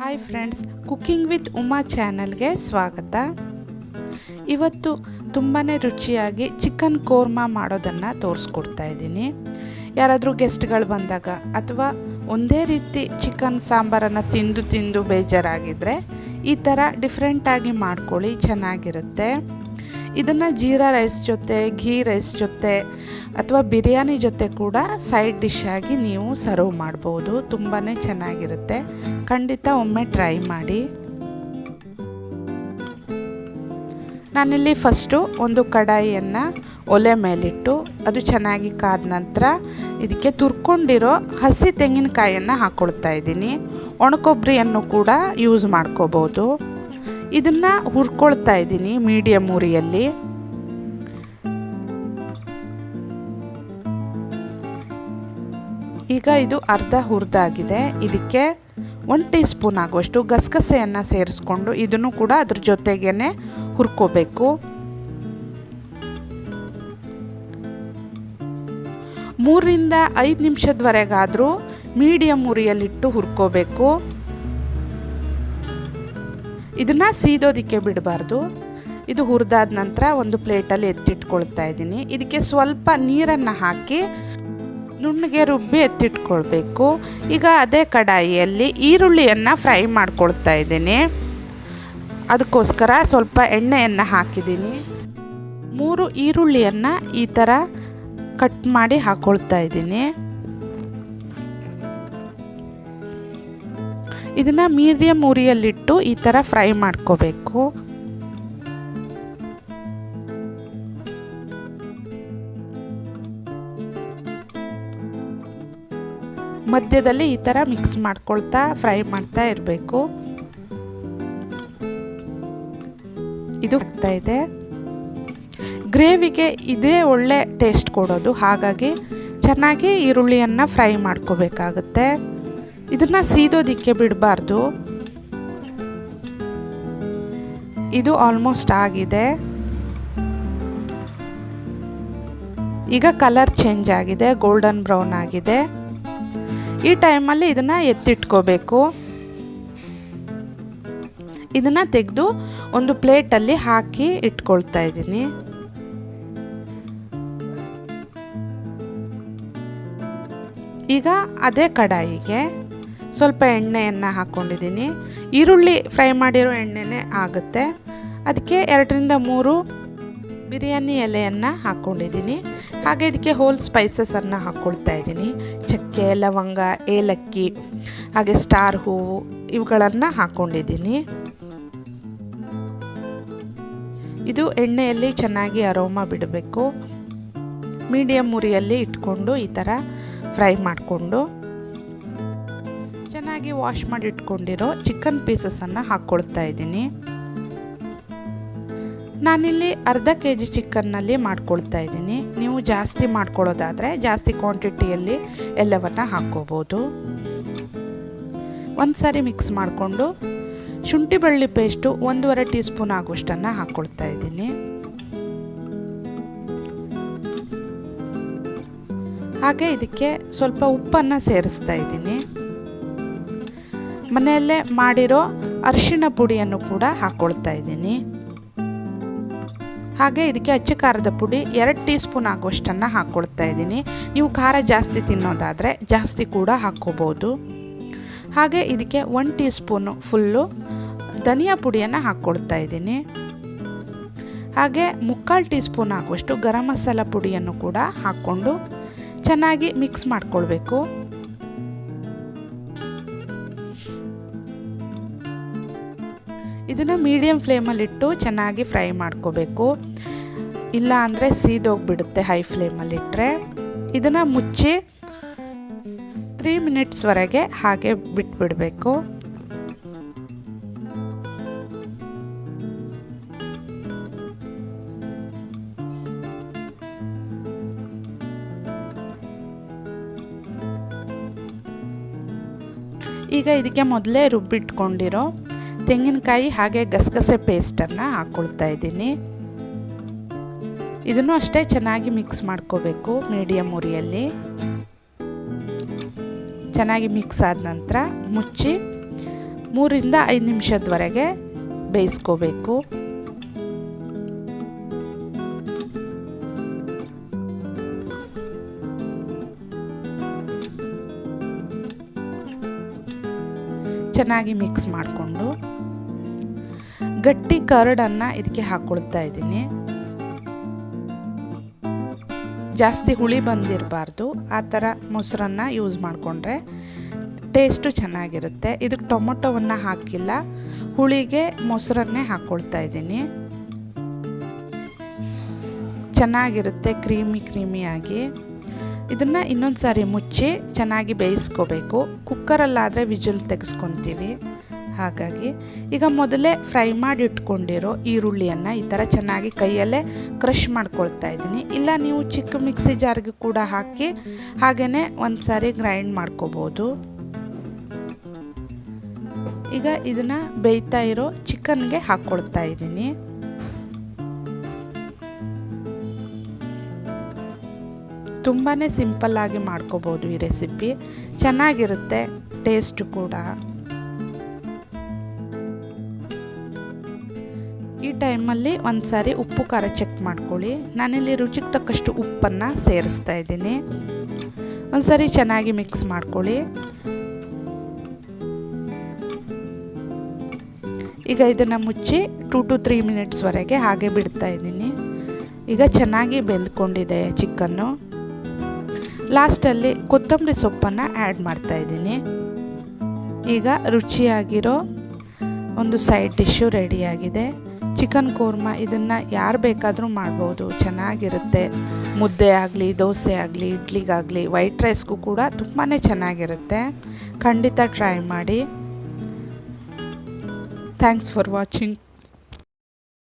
Hi friends cooking with Uma ಚಾನಲ್ಗೆ ಸ್ವಾಗತ. ಇವತ್ತು ತುಂಬಾ ರುಚಿಯಾಗಿ ಚಿಕನ್ ಕೋರ್ಮಾ ಮಾಡೋದನ್ನು ತೋರಿಸ್ಕೊಡ್ತಾ ಇದ್ದೀನಿ. ಯಾರಾದರೂ ಗೆಸ್ಟ್ಗಳು ಬಂದಾಗ ಅಥವಾ ಒಂದೇ ರೀತಿ ಚಿಕನ್ ಸಾಂಬಾರನ್ನು ತಿಂದು ತಿಂದು ಬೇಜಾರಾಗಿದ್ದರೆ ಈ ಥರ ಡಿಫ್ರೆಂಟಾಗಿ ಮಾಡ್ಕೊಳ್ಳಿ, ಚೆನ್ನಾಗಿರುತ್ತೆ. ಇದನ್ನು ಜೀರಾ ರೈಸ್ ಜೊತೆ, ಘೀ ರೈಸ್ ಜೊತೆ ಅಥವಾ ಬಿರಿಯಾನಿ ಜೊತೆ ಕೂಡ ಸೈಡ್ ಡಿಶ್ ಆಗಿ ನೀವು ಸರ್ವ್ ಮಾಡ್ಬೋದು. ತುಂಬಾ ಚೆನ್ನಾಗಿರುತ್ತೆ. ಖಂಡಿತ ಒಮ್ಮೆ ಟ್ರೈ ಮಾಡಿ. ನಾನಿಲ್ಲಿ ಫಸ್ಟು ಒಂದು ಕಡಾಯಿಯನ್ನು ಒಲೆ ಮೇಲಿಟ್ಟು ಅದು ಚೆನ್ನಾಗಿ ಕಾದ ನಂತರ ಇದಕ್ಕೆ ತುರ್ಕೊಂಡಿರೋ ಹಸಿ ತೆಂಗಿನಕಾಯನ್ನು ಹಾಕ್ಕೊಳ್ತಾ ಇದ್ದೀನಿ. ಒಣಕೊಬ್ಬರಿಯನ್ನು ಕೂಡ ಯೂಸ್ ಮಾಡ್ಕೋಬೋದು. ಇದನ್ನು ಹುರ್ಕೊಳ್ತಾ ಇದ್ದೀನಿ ಮೀಡಿಯಮ್ ಉರಿಯಲ್ಲಿ. ಈಗ ಇದು ಅರ್ಧ ಹುರಿದಾಗಿದೆ. ಇದಕ್ಕೆ ಒನ್ ಟೀ ಸ್ಪೂನ್ ಆಗುವಷ್ಟು ಗಸಗಸೆಯನ್ನು ಸೇರಿಸ್ಕೊಂಡು ಇದನ್ನು ಕೂಡ ಅದ್ರ ಜೊತೆಗೇನೆ ಹುರ್ಕೋಬೇಕು. ಮೂರರಿಂದ ಐದು ನಿಮಿಷದವರೆಗಾದರೂ ಮೀಡಿಯಮ್ ಉರಿಯಲ್ಲಿಟ್ಟು ಹುರ್ಕೋಬೇಕು. ಇದನ್ನು ಸೀದೋದಕ್ಕೆ ಬಿಡಬಾರ್ದು. ಇದು ಹುರಿದಾದ ನಂತರ ಒಂದು ಪ್ಲೇಟಲ್ಲಿ ಎತ್ತಿಟ್ಕೊಳ್ತಾ ಇದ್ದೀನಿ. ಇದಕ್ಕೆ ಸ್ವಲ್ಪ ನೀರನ್ನು ಹಾಕಿ ನುಣ್ಣಗೆ ರುಬ್ಬಿ ಎತ್ತಿಟ್ಕೊಳ್ಬೇಕು. ಈಗ ಅದೇ ಕಡಾಯಿಯಲ್ಲಿ ಈರುಳ್ಳಿಯನ್ನು ಫ್ರೈ ಮಾಡ್ಕೊಳ್ತಾ ಇದ್ದೀನಿ. ಅದಕ್ಕೋಸ್ಕರ ಸ್ವಲ್ಪ ಎಣ್ಣೆಯನ್ನು ಹಾಕಿದ್ದೀನಿ. ಮೂರು ಈರುಳ್ಳಿಯನ್ನು ಈ ಥರ ಕಟ್ ಮಾಡಿ ಹಾಕ್ಕೊಳ್ತಾ ಇದ್ದೀನಿ. ಇದನ್ನು ಮೀಡಿಯಮ್ ಉರಿಯಲ್ಲಿಟ್ಟು ಈ ಥರ ಫ್ರೈ ಮಾಡ್ಕೋಬೇಕು. ಮಧ್ಯದಲ್ಲಿ ಈ ಥರ ಮಿಕ್ಸ್ ಮಾಡ್ಕೊಳ್ತಾ ಫ್ರೈ ಮಾಡ್ತಾ ಇರಬೇಕು. ಇದು ಆಗ್ತಾ ಇದೆ. ಗ್ರೇವಿಗೆ ಇದೇ ಒಳ್ಳೆ ಟೇಸ್ಟ್ ಕೊಡೋದು. ಹಾಗಾಗಿ ಚೆನ್ನಾಗಿ ಈರುಳ್ಳಿಯನ್ನು ಫ್ರೈ ಮಾಡ್ಕೋಬೇಕಾಗುತ್ತೆ. ಇದನ್ನು ಸೀದೋದಿಕ್ಕೆ ಬಿಡಬಾರ್ದು. ಇದು ಆಲ್ಮೋಸ್ಟ್ ಆಗಿದೆ. ಈಗ ಕಲರ್ ಚೇಂಜ್ ಆಗಿದೆ ಗೋಲ್ಡನ್ ಬ್ರೌನ್ ಆಗಿದೆ. ಈ ಟೈಮಲ್ಲಿ ಇದನ್ನು ಎತ್ತಿಟ್ಕೋಬೇಕು. ಇದನ್ನು ತೆಗೆದು ಒಂದು ಪ್ಲೇಟಲ್ಲಿ ಹಾಕಿ ಇಟ್ಕೊಳ್ತಾ ಇದ್ದೀನಿ. ಈಗ ಅದೇ ಕಡಾಯಿಗೆ. ಸ್ವಲ್ಪ ಎಣ್ಣೆಯನ್ನು ಹಾಕ್ಕೊಂಡಿದ್ದೀನಿ ಈರುಳ್ಳಿ ಫ್ರೈ ಮಾಡಿರೋ ಎಣ್ಣೆನೇ ಆಗುತ್ತೆ. ಅದಕ್ಕೆ ಎರಡರಿಂದ ಮೂರು ಬಿರಿಯಾನಿ ಎಲೆಯನ್ನು ಹಾಕ್ಕೊಂಡಿದ್ದೀನಿ ಹಾಗೆ ಇದಕ್ಕೆ ಹೋಲ್ ಸ್ಪೈಸಸನ್ನು ಹಾಕ್ಕೊಳ್ತಾ ಇದ್ದೀನಿ. ಚಕ್ಕೆ, ಲವಂಗ, ಏಲಕ್ಕಿ, ಹಾಗೆ ಸ್ಟಾರ್ ಹೂವು ಇವುಗಳನ್ನು ಹಾಕ್ಕೊಂಡಿದ್ದೀನಿ ಇದು ಎಣ್ಣೆಯಲ್ಲಿ ಚೆನ್ನಾಗಿ ಅರೋಮ ಬಿಡಬೇಕು. ಮೀಡಿಯಮ್ ಉರಿಯಲ್ಲಿ ಇಟ್ಕೊಂಡು ಈ ಥರ ಫ್ರೈ ಮಾಡಿಕೊಂಡು ಚೆನ್ನಾಗಿ ವಾಶ್ ಮಾಡಿ ಇಟ್ಕೊಂಡಿರೋ ಚಿಕನ್ ಪೀಸಸನ್ನು ಹಾಕ್ಕೊಳ್ತಾ ಇದ್ದೀನಿ. ನಾನಿಲ್ಲಿ ಅರ್ಧ ಕೆ ಜಿ ಚಿಕನ್ನಲ್ಲಿ ಮಾಡ್ಕೊಳ್ತಾ ಇದ್ದೀನಿ. ನೀವು ಜಾಸ್ತಿ ಮಾಡ್ಕೊಳ್ಳೋದಾದರೆ ಜಾಸ್ತಿ ಕ್ವಾಂಟಿಟಿಯಲ್ಲಿ ಎಲ್ಲವನ್ನು ಹಾಕ್ಕೋಬೋದು. ಒಂದು ಸಾರಿ ಮಿಕ್ಸ್ ಮಾಡಿಕೊಂಡು ಶುಂಠಿ ಬೆಳ್ಳಿ ಪೇಸ್ಟು ಒಂದೂವರೆ ಟೀ ಸ್ಪೂನ್ ಆಗುವಷ್ಟನ್ನು ಹಾಕ್ಕೊಳ್ತಾ ಇದ್ದೀನಿ. ಹಾಗೆ ಇದಕ್ಕೆ ಸ್ವಲ್ಪ ಉಪ್ಪನ್ನು ಸೇರಿಸ್ತಾ ಇದ್ದೀನಿ. ಮನೆಯಲ್ಲೇ ಮಾಡಿರೋ ಅರಿಶಿಣ ಪುಡಿಯನ್ನು ಕೂಡ ಹಾಕ್ಕೊಳ್ತಾ ಇದ್ದೀನಿ. ಹಾಗೆ ಇದಕ್ಕೆ ಅಚ್ಚ ಖಾರದ ಪುಡಿ ಎರಡು ಟೀ ಸ್ಪೂನ್ ಆಗುವಷ್ಟನ್ನು ಹಾಕ್ಕೊಳ್ತಾ ಇದ್ದೀನಿ. ನೀವು ಖಾರ ಜಾಸ್ತಿ ತಿನ್ನೋದಾದರೆ ಜಾಸ್ತಿ ಕೂಡ ಹಾಕ್ಕೋಬೋದು. ಹಾಗೆ ಇದಕ್ಕೆ ಒನ್ ಟೀ ಸ್ಪೂನು ಫುಲ್ಲು ಧನಿಯಾ ಪುಡಿಯನ್ನು ಹಾಕ್ಕೊಳ್ತಾ ಇದ್ದೀನಿ. ಹಾಗೆ ಮುಕ್ಕಾಲು ಟೀ ಸ್ಪೂನ್ ಆಗುವಷ್ಟು ಗರಂ ಮಸಾಲ ಪುಡಿಯನ್ನು ಕೂಡ ಹಾಕ್ಕೊಂಡು ಚೆನ್ನಾಗಿ ಮಿಕ್ಸ್ ಮಾಡ್ಕೊಳ್ಬೇಕು. ಇದನ್ನು ಮೀಡಿಯಮ್ ಫ್ಲೇಮಲ್ಲಿಟ್ಟು ಚೆನ್ನಾಗಿ ಫ್ರೈ ಮಾಡ್ಕೋಬೇಕು. ಇಲ್ಲ ಅಂದರೆ ಸೀದೋಗಿಬಿಡುತ್ತೆ ಹೈ ಫ್ಲೇಮಲ್ಲಿಟ್ಟರೆ ಇದನ್ನು ಮುಚ್ಚಿ ತ್ರೀ ಮಿನಿಟ್ಸ್ವರೆಗೆ ಹಾಗೆ ಬಿಟ್ಬಿಡಬೇಕು. ಈಗ ಇದಕ್ಕೆ ಮೊದಲೇ ರುಬ್ಬಿಟ್ಕೊಂಡಿರೋ ತೆಂಗಿನಕಾಯಿ ಹಾಗೆ ಗಸಗಸೆ ಪೇಸ್ಟನ್ನು ಹಾಕ್ಕೊಳ್ತಾ ಇದ್ದೀನಿ. ಇದನ್ನು ಅಷ್ಟೇ ಚೆನ್ನಾಗಿ ಮಿಕ್ಸ್ ಮಾಡ್ಕೋಬೇಕು ಮೀಡಿಯಮ್ ಉರಿಯಲ್ಲಿ. ಚೆನ್ನಾಗಿ ಮಿಕ್ಸ್ ಆದ ನಂತರ ಮುಚ್ಚಿ ಮೂರಿಂದ ಐದು ನಿಮಿಷದವರೆಗೆ ಬೇಯಿಸ್ಕೋಬೇಕು. ಚೆನ್ನಾಗಿ ಮಿಕ್ಸ್ ಮಾಡಿಕೊಂಡು ಗಟ್ಟಿ ಕರಡನ್ನು ಇದಕ್ಕೆ ಹಾಕ್ಕೊಳ್ತಾ ಇದ್ದೀನಿ. ಜಾಸ್ತಿ ಹುಳಿ ಬಂದಿರಬಾರ್ದು. ಆ ಥರ ಮೊಸರನ್ನು ಯೂಸ್ ಮಾಡಿಕೊಂಡ್ರೆ ಟೇಸ್ಟು ಚೆನ್ನಾಗಿರುತ್ತೆ. ಇದಕ್ಕೆ ಟೊಮೊಟೊವನ್ನು ಹಾಕಿಲ್ಲ. ಹುಳಿಗೆ ಮೊಸರನ್ನೇ ಹಾಕ್ಕೊಳ್ತಾ ಇದ್ದೀನಿ. ಚೆನ್ನಾಗಿರುತ್ತೆ ಕ್ರೀಮಿ ಕ್ರೀಮಿಯಾಗಿ. ಇದನ್ನು ಇನ್ನೊಂದು ಸಾರಿ ಮುಚ್ಚಿ ಚೆನ್ನಾಗಿ ಬೇಯಿಸ್ಕೋಬೇಕು. ಕುಕ್ಕರಲ್ಲಾದರೆ ವಿಜಲ್ ತೆಗೆಸ್ಕೊತೀವಿ. ಹಾಗಾಗಿ ಈಗ ಮೊದಲೇ ಫ್ರೈ ಮಾಡಿ ಇಟ್ಕೊಂಡಿರೋ ಈರುಳ್ಳಿಯನ್ನು ಈ ಥರ ಚೆನ್ನಾಗಿ ಕೈಯಲ್ಲೇ ಕ್ರಷ್ ಮಾಡ್ಕೊಳ್ತಾ ಇದ್ದೀನಿ. ಇಲ್ಲ ನೀವು ಚಿಕ್ಕ ಮಿಕ್ಸಿ ಜಾರ್ಗೆ ಕೂಡ ಹಾಕಿ ಹಾಗೆಯೇ ಒಂದು ಸಾರಿ ಗ್ರೈಂಡ್ ಮಾಡ್ಕೋಬೋದು. ಈಗ ಇದನ್ನು ಬೇಯ್ತಾ ಇರೋ ಚಿಕನ್ಗೆ ಹಾಕ್ಕೊಳ್ತಾ ಇದ್ದೀನಿ. ತುಂಬಾ ಸಿಂಪಲ್ಲಾಗಿ ಮಾಡ್ಕೋಬೋದು ಈ ರೆಸಿಪಿ. ಚೆನ್ನಾಗಿರುತ್ತೆ, ಟೇಸ್ಟ್ ಕೂಡ. ಈ ಟೈಮಲ್ಲಿ ಒಂದು ಸಾರಿ ಉಪ್ಪು, ಖಾರ ಚೆಕ್ ಮಾಡ್ಕೊಳ್ಳಿ. ನಾನಿಲ್ಲಿ ರುಚಿಗೆ ತಕ್ಕಷ್ಟು ಉಪ್ಪನ್ನು ಸೇರಿಸ್ತಾ ಇದ್ದೀನಿ. ಒಂದು ಸಾರಿ ಚೆನ್ನಾಗಿ ಮಿಕ್ಸ್ ಮಾಡ್ಕೊಳ್ಳಿ. ಈಗ ಇದನ್ನು ಮುಚ್ಚಿ ಟೂ ಟು ತ್ರೀ ಮಿನಿಟ್ಸ್ವರೆಗೆ ಹಾಗೆ ಬಿಡ್ತಾ ಇದ್ದೀನಿ. ಈಗ ಚೆನ್ನಾಗಿ ಬೆಂದ್ಕೊಂಡಿದೆ ಚಿಕನ್ನು. ಲಾಸ್ಟಲ್ಲಿ ಕೊತ್ತಂಬರಿ ಸೊಪ್ಪನ್ನು ಆ್ಯಡ್ ಮಾಡ್ತಾ ಇದ್ದೀನಿ. ಈಗ ರುಚಿಯಾಗಿರೋ ಒಂದು ಸೈಡ್ ಡಿಶ್ಶು ರೆಡಿಯಾಗಿದೆ ಚಿಕನ್ ಕೋರ್ಮ ಇದನ್ನು ಯಾರು ಬೇಕಾದರೂ ಮಾಡ್ಬೋದು. ಚೆನ್ನಾಗಿರುತ್ತೆ. ಮುದ್ದೆ ಆಗಲಿ, ದೋಸೆ ಆಗಲಿ, ಇಡ್ಲಿಗಾಗಲಿ, ವೈಟ್ ರೈಸ್ಗೂ ಕೂಡ ತುಂಬಾ ಚೆನ್ನಾಗಿರುತ್ತೆ. ಖಂಡಿತ ಟ್ರೈ ಮಾಡಿ. Thanks for watching.